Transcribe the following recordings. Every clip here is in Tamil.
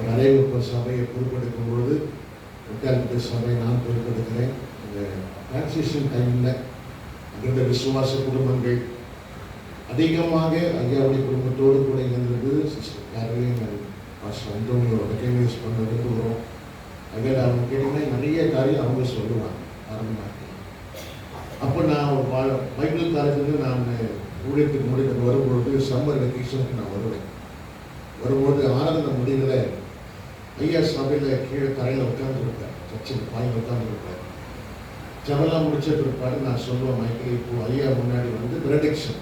அரைவகுப்பு சபையை பொறுப்பெடுக்கும் பொழுது முக்கால்பட்டு சபையை நான் பொறுப்பெடுக்கிறேன். அந்த டிரான்சிஷன் டைமில் அங்கிருந்த விசுவாச குடும்பங்கள் அதிகமாக ஐயாவுடைய குடும்பத்தோடு கூட இருந்தது சிஸ்டர் கேரளின் பாஸ்டர் யூஸ் ரெக்கக்னைஸ் பண்ண விரும்புகிறோம். அதில் அவங்க கேட்டீங்கன்னா நிறைய காரியம் அவங்க சொல்லுவாங்க. ஆரம்பமாக அப்போ நான் ஒரு பா- பைபிள் காலேஜில் நான் ஊழியத்துக்கு முடிவு வரும்பொழுது சம்மர் வெக்கேஷனுக்கு நான் வருவேன். வரும்போது ஆனந்த முடிவில் ஐயா சபையில் கீழே தரையில் உட்காந்துருப்பேன் சர்ச்சில் பாயில் உட்காந்துருப்பேன் ஜபெல்லாம் முடிச்ச பிற்பாடு நான் சொல்லுவேன் மைக்கில் இப்போ ஐயா முன்னாடி வந்து பிரடிக்ஷன்.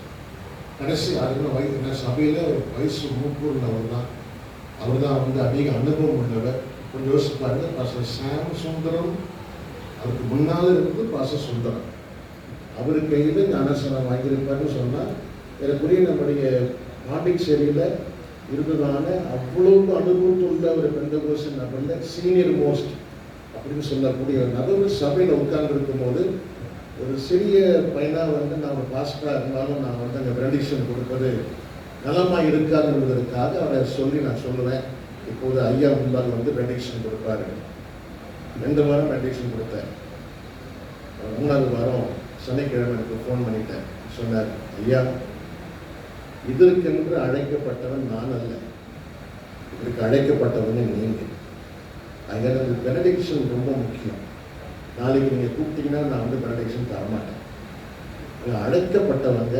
கடைசி அதுக்கு வயது என்ன சபையில் வயசு மூப்பூரில் அவர் தான். அவர் தான் வந்து அதிக அனுபவம் உள்ளவர். கொஞ்சம் யோசிச்சு பாருங்க பாச சாம் சுந்தரம் அதுக்கு முன்னால் இருந்து பாச சுந்தரம். அவர் கையில் ஞானசனம் வாங்கியிருப்பாருன்னு சொன்னால் எனக்குரிய நம்முடைய பாண்டிச்சேரியில் இருந்ததால அவ்வளவு அனுபவத்துள்ள ஒரு பெந்தகோஷன் நபரில் சீனியர் மோஸ்ட் அப்படின்னு சொல்லக்கூடிய ஒரு நபர் சபையில் உட்கார்ந்துருக்கும் போது ஒரு சிறிய பையனாக வந்து நான் ஒரு பாஸ்டராக இருந்தாலும் நான் வந்து அங்கே ப்ரெடிக்ஷன் கொடுப்பது நலமாக இருக்காதுங்கிறதுக்காக அவரை சொல்லி நான் சொல்லுவேன். இப்போது ஐயா முன்பால் வந்து ப்ரெடிக்ஷன் கொடுப்பாரு. ரெண்டு வாரம் ப்ரெடிக்ஷன் கொடுத்தேன். மூணாவது வாரம் சனிக்கிழமை எனக்கு ஃபோன் பண்ணிட்டேன். சொன்னார் ஐயா இதற்கென்று அழைக்கப்பட்டவன் நான் அல்ல. இதற்கு அழைக்கப்பட்டவனே நீங்கள் அதனால் அந்த பெனடிக்ஷன் ரொம்ப முக்கியம். நாளைக்கு நீங்கள் கூப்பிட்டீங்கன்னா நான் வந்து பெனடிக்ஷன் தரமாட்டேன். அழைக்கப்பட்டவங்க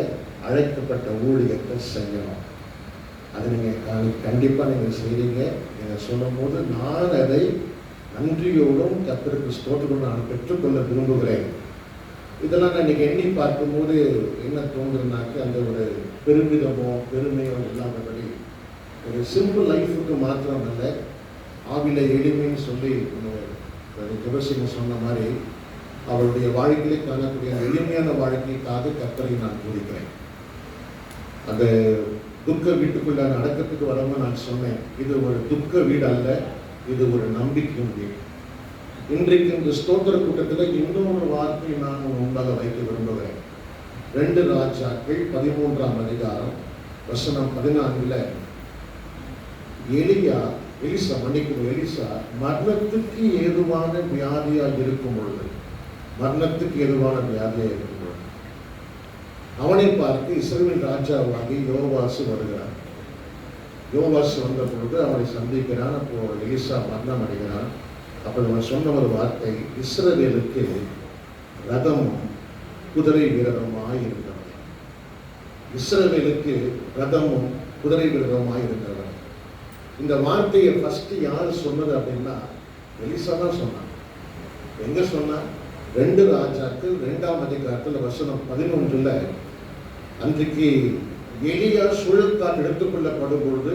அழைக்கப்பட்ட ஊழியத்தை செய்யணும். அது நீங்கள் கண்டிப்பாக நீங்கள் செய்கிறீங்க நீங்கள் சொல்லும்போது நான் அதை நன்றியோடும் கத்திற்கு ஸ்தோத்திரம் நான் பெற்றுக்கொள்ள விரும்புகிறேன். இதெல்லாம் நான் இன்றைக்கி எண்ணி பார்க்கும்போது என்ன தோன்றுனாக்க அந்த ஒரு பெருமிதமோ பெருமையோ இல்லாதபடி ஒரு சிம்பிள் லைஃபுக்கு மாத்திரம் அல்ல ஆவில எளிமைன்னு சொல்லி ஜெபசிங்க சொன்ன மாதிரி அவருடைய வாழ்க்கையிலே காணக்கூடிய எளிமையான வாழ்க்கைக்காக கத்தரை நான் கூறுகிறேன் அந்த துக்க வீட்டுக்குள்ள நடக்கிறதுக்கு வரும்போது நான் சொன்னேன் இது ஒரு துக்க வீடு அல்ல இது ஒரு நம்பிக்கை வீடு. இன்றைக்கு இந்த ஸ்தோத்திர கூட்டத்தில் இன்னொரு வார்த்தையை நான் உண்டாக முன்பாக வைக்க விரும்புகிறேன். ரெண்டு ராஜாக்கள் பதிமூன்றாம் அதிகாரம் வசனம் பதினான்குல எலியா எலிசா மன்னிக்கும் எலிசா மரணத்துக்கு ஏதுவான வியாதியாக இருக்கும் பொழுது மரணத்துக்கு ஏதுவான வியாதியாக இருக்கும் பொழுது அவனை பார்த்து இஸ்ரேல் ராஜாவாகி யோவாசு வருகிறான். யோவாசு வந்த பொழுது அவனை சந்திக்கிறான். அப்போ எலிசா மரணம் அடைகிறான் அப்போ அவன் சொன்ன ஒரு வார்த்தை இஸ்ரவேலுக்கு ரதமும் குதிரை வீரருமாய் இருந்தவன் இஸ்ரவேலுக்கு ரதமும் குதிரை வீரருமாய் இருந்தவன் இந்த வார்த்தையை ஃபர்ஸ்ட் யார் சொன்னது அப்படின்னா எலிசா தான் சொன்னாங்க எங்க சொன்னா ரெண்டு ராஜாக்கள் ரெண்டாம் அதிகாரத்தில் வசனம் பதினொன்றுல அன்றைக்கு எலியா சுழற்கால் எடுத்துக்கொள்ளப்படும் பொழுது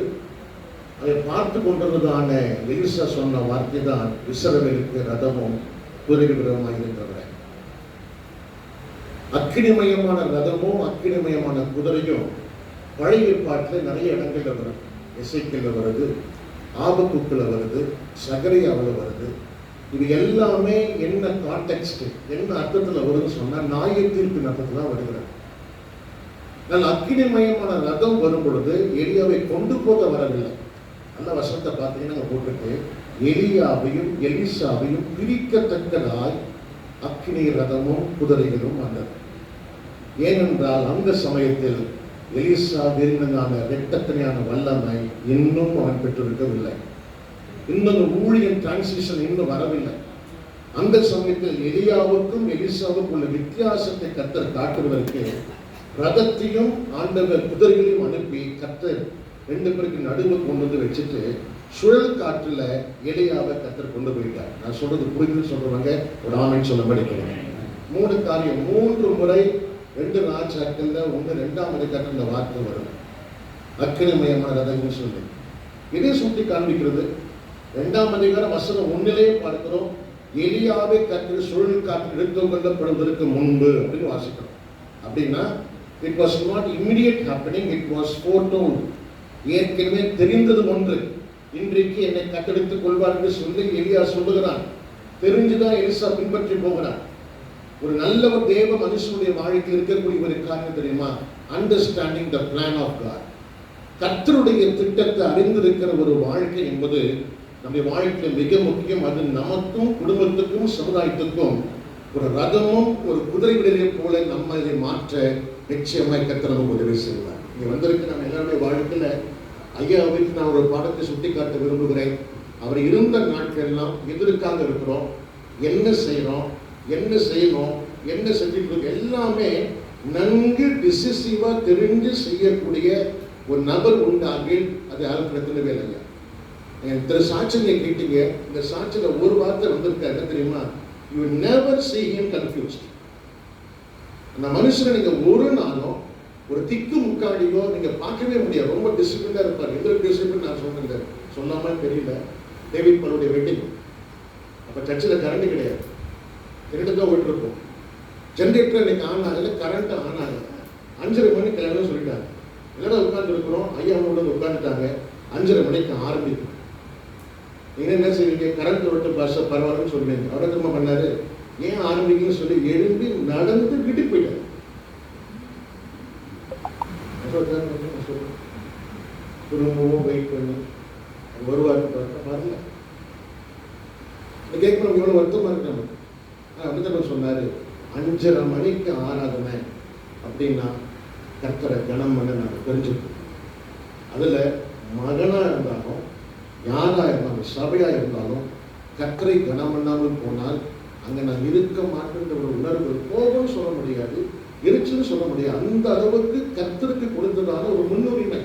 அதை பார்த்து கொண்டதுதான எலிசா சொன்ன வார்த்தை தான் இஸ்ரவேலுக்கு ரதமும் குதிரைவிரமாக இருந்தவர் அக்கினிமயமான ரதமும் அக்கினிமயமான குதிரையும் பழைய பாட்டில் நிறைய இடங்கள்ல வரும். இசைக்கில் வருது ஆபத்துக்குள்ள வருது சகரியாவில் வருது. இது எல்லாமே என்ன கான்டெக்ட் என்ன அர்த்தத்தில் வருதுன்னு சொன்னால் நாய தீர்ப்பின் அர்த்தத்தில் தான் வருகிறது. நான் அக்கினிமயமான ரதம் வரும் பொழுது எளியாவை கொண்டு போக வரவில்லை. நல்ல வசனத்தை பார்த்தீங்கன்னா அங்க போட்டிருக்கு. எலியாவையும் எலிசாவையும் பிரிக்கத்தக்கதாய் அக்கினி ரதமும் குதிரைகளும் வந்தது ஏனென்றால் அந்த சமயத்தில் எலிசா விரும்பினான வெட்டத்தனையான வல்லமை இன்னும் அவன் பெற்றிருக்கவில்லை. இன்னும் ஊழியன் டிரான்ஸ்லேஷன் இன்னும் வரவில்லை. அந்த சமயத்தில் எலியாவுக்கும் எலிசாவுக்கும் உள்ள வித்தியாசத்தை கத்தர் காட்டுவதற்கு ரதத்தையும் ஆண்டவர் குதிரைகளையும் அனுப்பி கத்தர் ரெண்டு பேருக்கு நடுவில் கொண்டு வந்து வச்சுட்டு சுழல் காற்றில் எலியாவை கத்தர் கொண்டு போயிட்டார் நான் சொல்றது புரிஞ்சு சொல்றவங்க ஒரு ஆமைன்னு சொல்ல படிக்கிறேன் மூணு காரியம் மூன்று முறை ரெண்டு ராஜாக்கள்ல ஒன்று ரெண்டாம் அதிகாரத்தில் இந்த வார்த்தை வரும். அக்கிரமயமான ரதங்கள் சொல்லி. இதை சுட்டி காண்பிக்கிறது. ரெண்டாம் அதிகாரம் வசனம் ஒன்னிலே பார்க்கிறோம். எலியாவை கற்று சுழல் காற்று எடுத்து கொள்ளப்படுவதற்கு முன்பு அப்படின்னு வாசிக்கிறோம். அப்படின்னா it was not immediate happening it was foretold ஏற்கனவே தெரிந்தது ஒன்று. இன்றைக்கு என்னை கத்தெடுத்துக் கொள்வார் என்று சொல்லி எலியா சொல்லுகிறான். தெரிஞ்சுதான் எலிசா பின்பற்றி போகிறான். ஒரு நல்ல ஒரு தேவ மனுஷனுடைய வாழ்க்கையில் இருக்கக்கூடிய ஒரு காரணம் தெரியுமா? Understanding the plan of God கத்தருடைய திட்டத்தை அறிந்திருக்கிற ஒரு வாழ்க்கை என்பது நம்முடைய வாழ்க்கையில் மிக முக்கியம். அது நமக்கும் குடும்பத்துக்கும் சமுதாயத்துக்கும் ஒரு ரதமும் ஒரு குதிரை விடலை போல நம்ம இதை மாற்ற நிச்சயமாய் கத்திரமும் உதவி செய்வார். இங்கே வந்திருக்கு நம்ம எல்லாருடைய வாழ்க்கையில் ஐயாவிற்கு நான் ஒரு பாடத்தை சுட்டிக்காட்ட விரும்புகிறேன். அவர் இருந்த நாட்கள்லாம் எதற்காக இருக்கிறோம்? என்ன செய்கிறோம் என்ன செய்யணும்? என்ன செஞ்சுட்டு எல்லாமே நன்கு டிசிசிவாக தெரிஞ்சு செய்யக்கூடிய ஒரு நபர் உண்டாகி அது யாரும் வேலைங்க இல்லைங்க இந்த கேட்டீங்க. இந்த சாட்சியில் ஒரு வார்த்தை வந்திருக்கா? என்ன தெரியுமா? You never see him confused அந்த மனுஷனை நீங்கள் ஒரு நாளும் ஒரு திக்கு முக்காடியோ நீங்க பார்க்கவே முடியாது. ரொம்ப டிசிப்ளினா இருப்பார். எந்த டிசிப்ளின் நான் சொன்னேன் சொல்லாமல் தெரியல. டேவிட் பல்லுடைய வெட்டிங் அப்போ சர்ச்சில் கரண்ட் கிடையாது. கரண்ட்டு தான் விட்டுருப்போம் ஜென்ரேட்டர் இன்னைக்கு ஆன் ஆகலை கரண்ட் ஆன் ஆகலை. அஞ்சரை மணிக்கு கல்யாணம் சொல்லிட்டாங்க. என்னடா உட்காந்துருக்குறோம் ஐயா வந்து உட்காந்துட்டாங்க அஞ்சரை மணிக்கு ஆரம்பிக்கும். நீங்கள் என்ன செய்வீங்க? கரண்ட் விட்டு பஸ் பரவாயில்லன்னு சொல்லுவீங்க அவரை திரும்ப பண்ணாரு? ஏன் ஆரம்பிக்கணும்னு சொல்லி எழுந்து நடந்து வீட்டுக்கு போயிட்டாங்க திரும்பவும் வெயிட் பண்ணி வருவார்னு பார்த்தா வரல. இந்த கேட்கணும் எவ்வளோ வருத்தமாக இருக்கு நமக்கு. ஆனால் சொன்னார் அஞ்சரை மணிக்கு ஆராதனை அப்படின்னா கர்த்தரை கணம் பண்ண நாங்கள் தெரிஞ்சுக்கணும் அதில் மகனாக இருந்தாலும் யாராக இருந்தாலும் சபையாக இருந்தாலும் கர்த்தரை கணம் பண்ணாமல் போனால் அங்கே நான் இருக்க மாட்டேன்ற ஒரு உணர்வு கோபம்னு சொல்ல முடியாது. எரிச்சல்னு சொல்ல முடியாது. அந்த அளவுக்கு கர்த்தருக்கு கொடுத்ததான ஒரு முன்னுரிமை.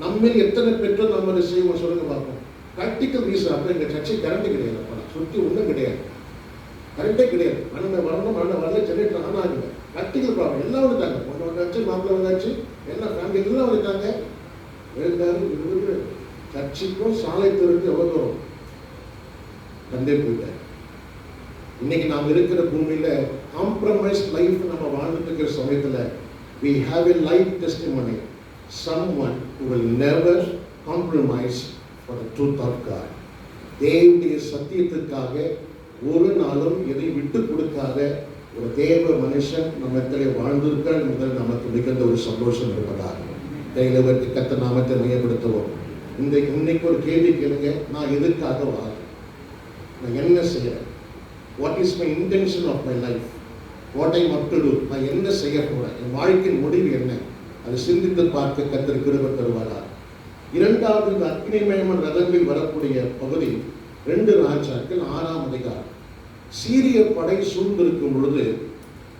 நம்மில் எத்தனை பெற்றோர் நம்ம அதை செய்வோம் சொல்லுங்க பார்ப்போம். ப்ராக்டிக்கல் ரீசன் அப்போ எங்கள் சர்ச்சை கரண்ட்டு கிடையாது அப்போ. சுற்றி ஒன்றும் கிடையாது. கரண்டே கிடையாது. மண்ணை வரணும் மண்ணை வரல ஜெனரேட்டர் ஆனால் ஆகுது ப்ராக்டிக்கல் ப்ராப்ளம் எல்லாம் வந்துட்டாங்க பொண்ணு வந்தாச்சு மாப்பிள்ளை வந்தாச்சு எல்லாம் ஃபேமிலி எல்லாம் வந்துட்டாங்க எழுந்தாரு இவரு சர்ச்சைக்கும் சாலை தெருக்கு எவ்வளோ தூரம்? தந்தை போயிட்டார். இன்னைக்கு நாம் இருக்கிற பூமியில் காம்ப்ரமைஸ் லைஃப் நம்ம வாழ்ந்துட்டு இருக்கிற சமயத்துல have have a life testimony. Someone will never compromise for the truth of God. தேவனுடைய சத்தியத்திற்காக ஒரு நாளும் எதை விட்டு கொடுக்காத ஒரு தேவ மனுஷன் நம்ம இடத்துல வாழ்ந்திருக்கார் என்பதில் நமக்கு மிகுந்த ஒரு சந்தோஷம் இருப்பதாக. கையில் கத்த நாமத்தை மையப்படுத்துவோம். இந்த இன்னைக்கு ஒரு கேள்வி கேளுங்க. நான் எதுக்காக வாழ்றேன் நான் என்ன செய்யறேன்? What is my intention of my life what I must do நான் என்ன செய்ய போகிறேன் என் வாழ்க்கையின் முடிவு என்ன? அதை சிந்தித்து பார்க்க கத்தர் கிருப தருவாரா இரண்டாவது இந்த அக்னிமயமன் ரதங்களில் வரக்கூடிய பகுதி ரெண்டு ராஜாக்கள் ஆறாம் அதிகாரம். சீரிய படை சூழ்ந்திருக்கும் பொழுது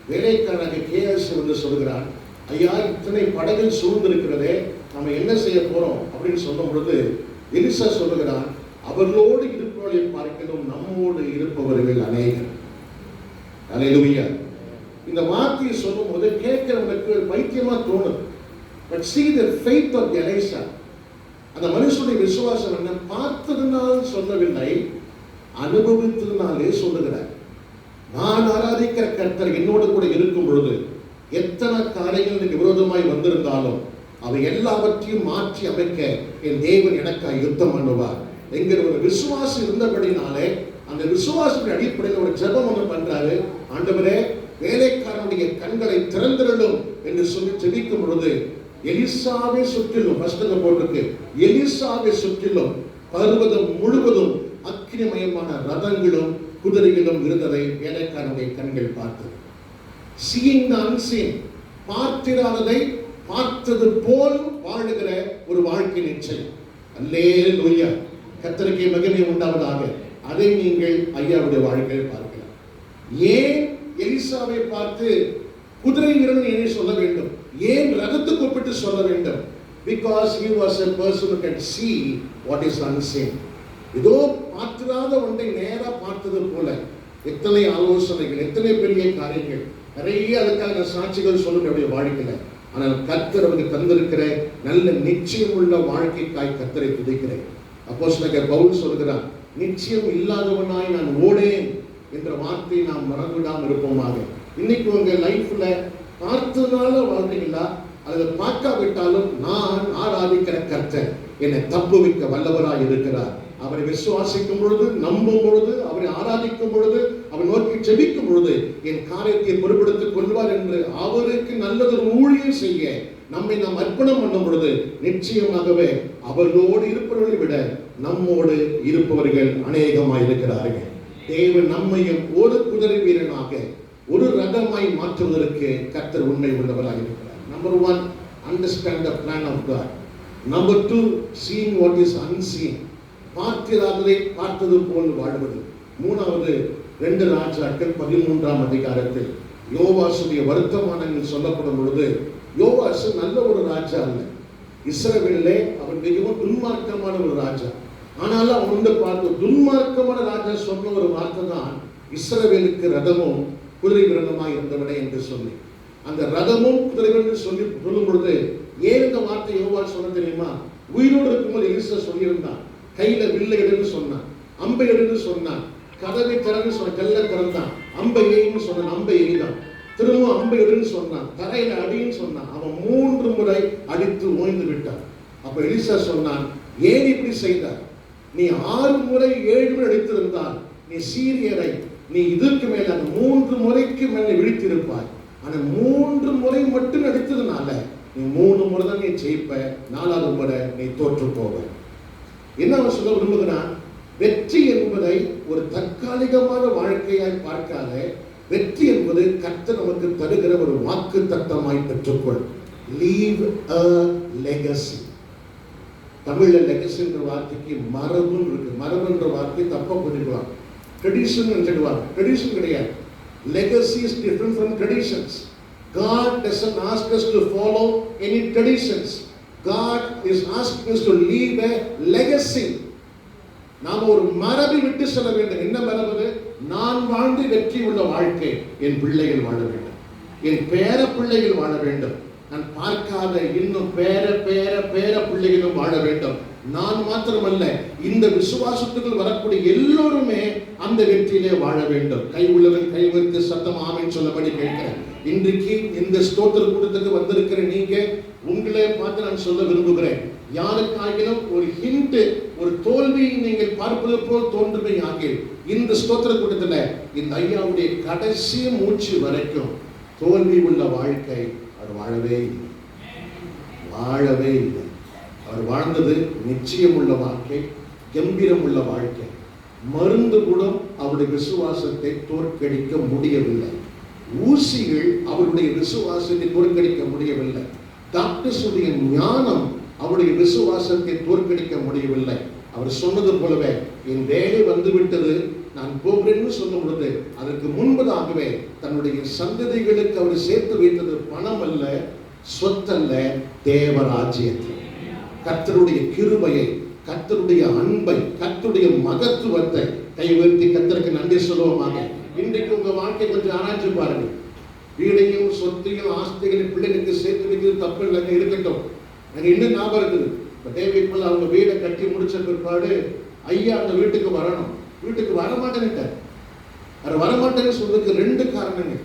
வேலைக்காரங்க கேஎஸ் வந்து சொல்கிறான் ஐயா இத்தனை படைகள் சூழ்ந்திருக்கிறதே நம்ம என்ன செய்ய போறோம்? அப்படின்னு சொல்லும் பொழுது எலிசா சொல்லுகிறான் அவர்களோடு இருப்பவர்களை பார்க்கணும் நம்மோடு இருப்பவர்கள் அநேகர். அலையிலுயா இந்த வார்த்தையை சொல்லும் போது கேட்கிறவங்களுக்கு பைத்தியமா தோணுது. But see the faith of Elisha அந்த மனுஷனுடைய விசுவாசம் என்ன? பார்த்ததுனால் சொல்லவில்லை அனுபவித்ததுனாலே சொல்லுகிறார். நான் ஆராதிக்கிற கர்த்தர் என்னோடு கூட இருக்கும் பொழுது எத்தனை காரியங்கள் எனக்கு விரோதமாய் வந்திருந்தாலும் அவை எல்லாவற்றையும் மாற்றி அமைக்க என் தேவன் எனக்காக யுத்தம் பண்ணுவார். என்கிற ஒரு விசுவாசம் இருந்தபடினாலே அந்த விசுவாசத்தின் அடிப்படையில் ஒரு ஜபம் ஒன்று பண்றாரு. ஆண்டவரே வேலைக்காரனுடைய கண்களை திறந்திரலும் என்று சொல்லி ஜெபிக்கும் பொழுது எலிசாவை சுற்றிலும் ஃபர்ஸ்ட்ல போட்டிருக்கு. எலிசாவை சுற்றிலும் பருவதம் முழுவதும் அக்னிமயமான ரதங்களும் குதிரைகளும் இருந்ததை வேலைக்காரனுடைய கண்கள் பார்த்தது. சீன் த அன்சீன் பார்த்திராததை பார்த்தது போல் வாழுகிற ஒரு வாழ்க்கை நிச்சயம். அல்லே நொய்யா கத்தரிக்கை மகிமை உண்டாவதாக. அதை நீங்கள் ஐயாவுடைய வாழ்க்கையில் பார்க்கலாம். ஏன் எலிசாவை பார்த்து குதிரை வீரன் சொல்ல வேண்டும்? ஏன் ரகத்துக்கு ஒப்பிட்டு சொல்ல வேண்டும்? Because he was a person can see what is unseen ஏதோ பார்த்திராத ஒன்றை நேராக பார்த்தது போல எத்தனை ஆலோசனைகள் எத்தனை பெரிய காரியங்கள் நிறைய அதுக்காக சாட்சிகள் சொல்லும் என்னுடைய வாழ்க்கையில். ஆனால் கத்தர் அவருக்கு தந்திருக்கிற நல்ல நிச்சயம் உள்ள வாழ்க்கைக்காய் கர்த்தரை துதிக்கிறேன். அப்போ பவுல் சொல்கிறார் நிச்சயம் இல்லாதவனாய் நான் ஓடேன் என்ற வார்த்தையை நாம் மறந்துவிடாமல் இருப்போமாக. இன்னைக்கு உங்கள் லைஃப்ல பார்த்ததுனால வாழ்றீங்களா அல்லது பார்க்காவிட்டாலும் நான் ஆராதிக்கிற கர்த்தர் என்னை தப்புவிக்க வல்லவராய் இருக்கிறார். அவரை விசுவாசிக்கும் பொழுது நம்பும் பொழுது அவரை ஆராதிக்கும் பொழுது அவர் நோக்கி ஜெபிக்கும் பொழுது என் காரியத்தை பொறுப்படுத்திக் கொள்வார் என்று அவருக்கு நல்லதொரு ஊழியம் செய்ய நம்மை நாம் அர்ப்பணம் பண்ணும் பொழுது நிச்சயமாகவே அவர்களோடு இருப்பவர்களை விட நம்மோடு இருப்பவர்கள் அநேகமாக இருக்கிறார்கள் தேவன் நம்மையும் ஒரு குதிரை வீரனாக ஒரு ரதமாய் மாற்றுவதற்கு கர்த்தர் உண்மை உள்ளவராக இருக்கிறார். Number one understand the plan of God number two seen what is unseen பார்க்கிறார்களே பார்த்தது போல் வாழ்வது. மூணாவது ரெண்டு ராஜாக்கள் பதிமூன்றாம் அதிகாரத்தில் யோவாசுடைய வருத்தமானங்கள் சொல்லப்படும் பொழுது யோவாசு நல்ல ஒரு ராஜா அல்ல. இஸ்ரவேலிலே அவன் மிகவும் துன்மார்க்கமான ஒரு ராஜா. ஆனாலும் அவன் வந்து பார்த்து துன்மார்க்கமான ராஜா சொன்ன ஒரு வார்த்தை தான் இஸ்ரவேலுக்கு ரதமும் குதிரை விரதமாய் இருந்தவனே என்று சொல்லி. அந்த ரதமும் குதிரை என்று சொல்லி சொல்லும் பொழுது ஏன் இந்த வார்த்தை யோவால் சொன்ன தெரியுமா? உயிரோடு இருக்கும்போது எலிசா சொல்லியிருந்தான். கையில வில்லை எடுன்னு சொன்னான். அம்பை எடுன்னு சொன்னான். கதவை திறன்னு சொன்ன கல்ல திறந்தான். அம்பை எய்ன்னு சொன்னான் அம்பை எய்தான். திரும்ப அம்பை எடுன்னு சொன்னான். தரையில அடின்னு சொன்னான். அவன் மூன்று முறை அடித்து ஓய்ந்து விட்டான். அப்ப எலிசா சொன்னான் ஏன் இப்படி செய்தார் நீ ஆறு முறை ஏழு முறை அடித்திருந்தால் நீ சீரியரை நீ இதற்கு மேல அந்த மூன்று முறைக்கு மேல விழித்திருப்பாய். ஆனால் மூன்று முறை மட்டும் அடித்ததுனால நீ மூணு முறை தான் நீ ஜெயிப்ப நாலாவது முறை நீ தோற்று போவ. என்ன அவன் சொல்ல விரும்புகிறான்? வெற்றி என்பதை ஒரு தற்காலிகமான வாழ்க்கையாய் பார்க்காத வெற்றி என்பது கத்த நமக்கு தருகிற ஒரு வாக்கு தத்தமாய் பெற்றுக்கொள். லீவ் அ லெகசி தமிழில் லெகசி என்ற வார்த்தைக்கு மரபுன்னு இருக்கு. மரபுன்ற வார்த்தை தப்பா புரிஞ்சுக்கலாம். ட்ரெடிஷன் சொல்லுவாங்க ட்ரெடிஷன் கிடையாது. Legacy is different from traditions God doesn't ask us to follow any traditions God is asking us to leave a legacy நாம் ஒரு மரபை விட்டு செல்ல வேண்டும். என்ன மரபு நான் வாழ்ந்து வெற்றி உள்ள வாழ்க்கை. என் பிள்ளைகள் வாழ வேண்டும். என் பேர பிள்ளைகள் வாழ வேண்டும். நான் பார்க்காத இன்னும் பேர பேர பேர பிள்ளைகளும் வாழ வேண்டும். நான் மாத்திரமல்ல இந்த விசுவாசத்துக்குள் வரக்கூடிய எல்லோருமே அந்த வெற்றியிலே வாழ வேண்டும். கை உள்ளவன் கை வைத்து சத்தம் ஆமைன்னு சொல்லபடி கேட்கிறேன். இன்றைக்கு இந்த ஸ்தோத்திர கூட்டத்துக்கு வந்திருக்கிற நீங்க உங்களே பார்த்து நான் சொல்ல விரும்புகிறேன். யாருக்காகிலும் ஒரு ஹிண்ட் ஒரு தோல்வியை நீங்கள் பார்ப்பது போல் தோன்றுமை ஆகிய இந்த ஸ்தோத்திர கூட்டத்தில் இந்த ஐயாவுடைய கடைசி மூச்சு வரைக்கும் தோல்வி உள்ள வாழ்க்கை அவர் வாழவே இல்லை. வாழவே இல்லை. அவர் வாழ்ந்தது நிச்சயம் உள்ள வாழ்க்கை கம்பீரம் உள்ள வாழ்க்கை. மருந்து கூட அவருடைய விசுவாசத்தை தோற்கடிக்க முடியவில்லை. ஊசிகள் அவருடைய விசுவாசத்தை தோற்கடிக்க முடியவில்லை. டாக்டர்ஸுடைய ஞானம் அவருடைய விசுவாசத்தை தோற்கடிக்க முடியவில்லை. அவர் சொன்னது போலவே என் வேலை வந்து விட்டது நான் போகிறேன்னு சொல்லும் பொழுது அதற்கு முன்பதாகவே தன்னுடைய சந்ததிகளுக்கு அவர் சேர்த்து வைத்தது பணம் அல்ல சொத்தல்ல தேவராஜ்யத்தை கத்தருடைய கிருபையை கத்தருடைய அன்பை கத்தருடைய மகத்துவத்தை கை உயர்த்தி கத்தருக்கு நன்றி சொல்லுவோமாக. இன்றைக்கு உங்க வாழ்க்கை கொஞ்சம் ஆராய்ச்சி பாருங்க. வீடையும் சொத்தையும் ஆஸ்திகளையும் பிள்ளைகளுக்கு சேர்த்து வைக்கிறது தப்பு இல்லைங்க இருக்கட்டும். எனக்கு இன்னும் ஞாபகம் இருக்குது. இப்போ தேவைக்குள்ள அவங்க வீடை கட்டி முடிச்ச பிற்பாடு ஐயா அந்த வீட்டுக்கு வரணும். வீட்டுக்கு வர வரமாட்டேன்னுட்டார். அவர் வரமாட்டேன்னு சொல்றதுக்கு ரெண்டு காரணங்க.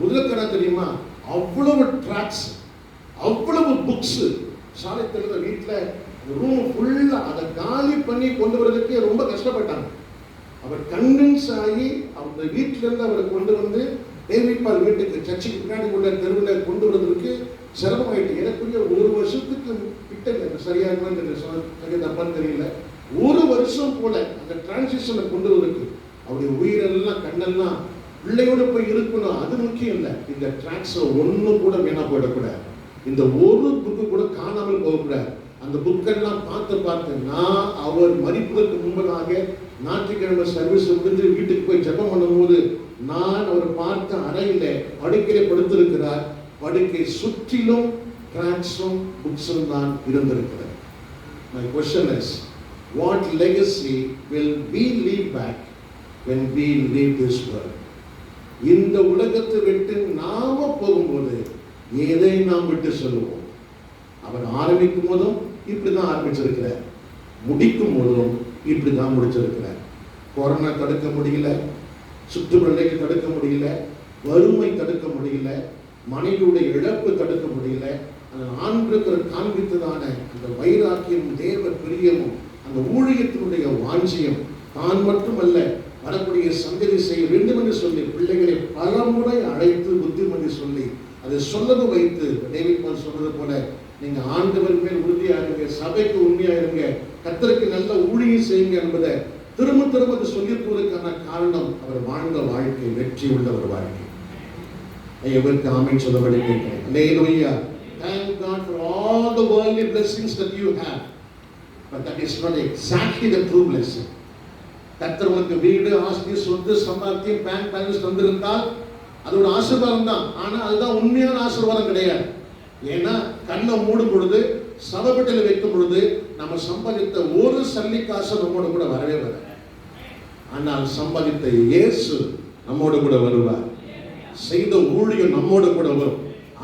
முதல் தெரியுமா? அவ்வளவு ட்ராக்ஸ் அவ்வளவு புக்ஸு சாலை வீட்டில் ரூம் ஃபுல்லாக அதை காலி பண்ணி கொண்டு வரதுக்கே ரொம்ப கஷ்டப்பட்டாங்க. அவர் கன்வின்ஸ் ஆகி அந்த வீட்டிலேருந்து அவரை கொண்டு வந்து தேவிப்பால் வீட்டுக்கு சர்ச்சுக்கு பின்னாடி உள்ள தெருவில் கொண்டு வரதுக்கு சிரமமாயிட்டு எனக்குரிய ஒரு வருஷத்துக்கு கிட்ட இல்லை சரியா இருக்குன்னு தெரியல தப்பான்னு தெரியல. ஒரு வருஷம் போல அந்த டிரான்சிஷனை கொண்டு வரதுக்கு அவருடைய உயிரெல்லாம் கண்ணெல்லாம் பிள்ளையோட போய் இருக்கணும். அது முக்கியம் இல்லை. இந்த டிராக்ஸ் ஒன்றும் கூட வீணா போயிடக்கூடாது. இந்த ஒரு காணாமல் போகக்கூடாது அந்த புக்கெல்லாம் பார்த்து பார்த்து நான் அவர் மறிப்பதற்கு முன்பதாக ஞாயிற்றுக்கிழமை சர்வீஸ் முடிஞ்சு வீட்டுக்கு போய் ஜெபம் பண்ணும்போது நான் அவர் பார்த்த அறையில் படுக்கையை படுத்திருக்கிறார். படுக்கை சுற்றிலும் டிராக்ஸும் புக்ஸும் தான் இருந்திருக்கிறது. My question is what legacy will be leave back when be leave this world இந்த உலகத்தை விட்டு நாம போகும்போது எதை நாம் விட்டு சொல்லுவோம் அவர் ஆரம்பிக்கும் போதும் இப்படிதான் ஆரம்பிச்சிருக்கிறார். முடிக்கும் போதும் இப்படிதான் முடிச்சிருக்கிறார். கொரோனா தடுக்க முடியல சுற்றுப்பிள்ளைக்கு தடுக்க முடியல வறுமை தடுக்க முடியல மனைவியுடைய இழப்பு தடுக்க முடியல அந்த ஆண்களுக்கு காண்பித்ததான அந்த வைராக்கியம் தேவ பிரியமும் அந்த ஊழியத்தினுடைய வாஞ்சியம் தான் மட்டுமல்ல வரக்கூடிய சந்ததி செய்ய வேண்டும் என்று சொல்லி பிள்ளைகளை பலமுறை அழைத்து அதை வைத்து டேவிட் பால் சொன்னது போல நீங்க ஆண்டவர் மேல் உறுதியா இருங்க சபைக்கு உண்மையா இருங்க கத்தருக்கு நல்ல ஊழியம் செய்யுங்க என்பதை திரும்ப திரும்ப அது சொல்லி போவதற்கான காரணம் அவர் வாழ்ந்த வாழ்க்கை வெற்றி உள்ள ஒரு வாழ்க்கை எவருக்கு ஆமென் சொல்ல கேட்கிறேன் Hallelujah. Thank God for all the worldly blessings that you have. But that is not exactly the true blessing. உனக்கு வீடு ஆஸ்தி சொத்து சம்பாத்தியம் பேங்க் பேலன்ஸ் தந்திருந்தால் அதோட ஆசீர்வாதம் தான் ஆனா அதுதான் உண்மையான ஆசீர்வாதம் கிடையாது. ஏன்னா கண்ணை மூடும் பொழுது சதப்பட்டியில் வைக்கும் பொழுது நம்ம சம்பாதித்த ஒரு சல்லி காசு நம்மோட கூட வரவே வர ஆனால் சம்பாதித்த இயேசு நம்மோடு கூட வருவார். செய்த ஊழியம் நம்மோடு கூட வரும்.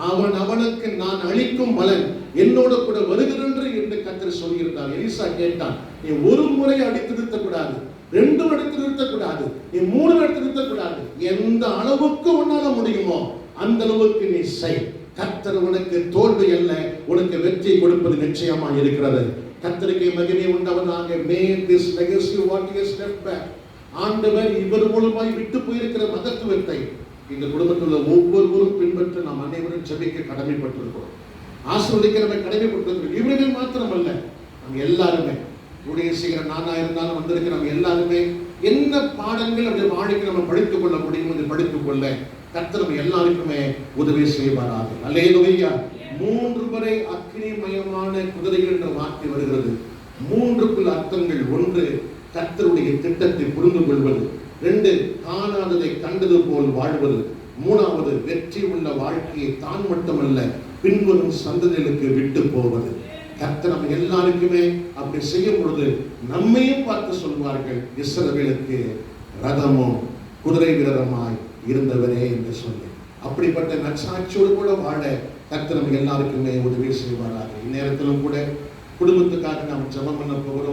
அவன் அவனுக்கு நான் அளிக்கும் பலன் என்னோட கூட வருகிறன்று என்று கத்தர் சொல்லியிருந்தார். எலிசா கேட்டான் நீ ஒரு முறை அடித்து நிறுத்தக்கூடாது. ரெண்டு எடுத்து நிறுத்தக்கூடாது. நீ மூணு எடுத்து நிறுத்தக்கூடாது. எந்த அளவுக்கு உன்னால முடியுமோ அந்த அளவுக்கு நீ செய். கத்தர் உனக்கு தோல்வி அல்ல உனக்கு வெற்றி கொடுப்பது நிச்சயமா இருக்கிறது. கத்தருக்கு மகிமை உண்டவனாக may this legacy what is step left ஆண்டவர் இவர் மூலமாய் விட்டு போயிருக்கிற மகத்துவத்தை இந்த குடும்பத்தில் உள்ள ஒவ்வொருவரும் பின்பற்ற நாம் அனைவரும் செபிக்க கடமைப்பட்டிருக்கிறோம். ஆசிர்வதிக்க நம்ம கடமைப்பட்டிருக்கிறோம். இவர்கள் மாத்திரமல்ல நாங்கள் எல்லாருமே ஊழியர் செய்கிற நானா இருந்தாலும் வந்திருக்கிற நம்ம எல்லாருமே என்ன பாடங்கள் அப்படி வாழ்க்கை நம்ம படித்துக் கொள்ள முடியும் என்று படித்துக் கொள்ள கர்த்தர் நம்ம எல்லாருக்குமே உதவி செய்வாராக. நோய்யா மூன்று வரை அக்னிமயமான குதிரைகள் என்ற வார்த்தை வருகிறது. மூன்றுக்குள் அர்த்தங்கள் ஒன்று கர்த்தருடைய திட்டத்தை புரிந்து கொள்வது ரெண்டு காணாததை கண்டது போல் வாழ்வது. மூணாவது வெற்றி உள்ள வாழ்க்கையை தான் மட்டுமல்ல பின்வரும் சந்ததிகளுக்கு விட்டு போவது. கர்த்தர் நம்ம எல்லாருக்குமே அப்படி செய்யும் பொழுது நம்மையும் பார்த்து சொல்வார்கள் இஸ்ரவேலுக்கு ரதமும் குதிரை விரதமாய் இருந்தவரே என்று சொல்லி. அப்படிப்பட்ட நற்சாட்சியோடு கூட வாழ கர்த்தர் நம்ம எல்லாருக்குமே உதவி செய்வாராக. இந்நேரத்திலும் கூட குடும்பத்துக்காக நாம் ஜபம் பண்ண போகிறோம்.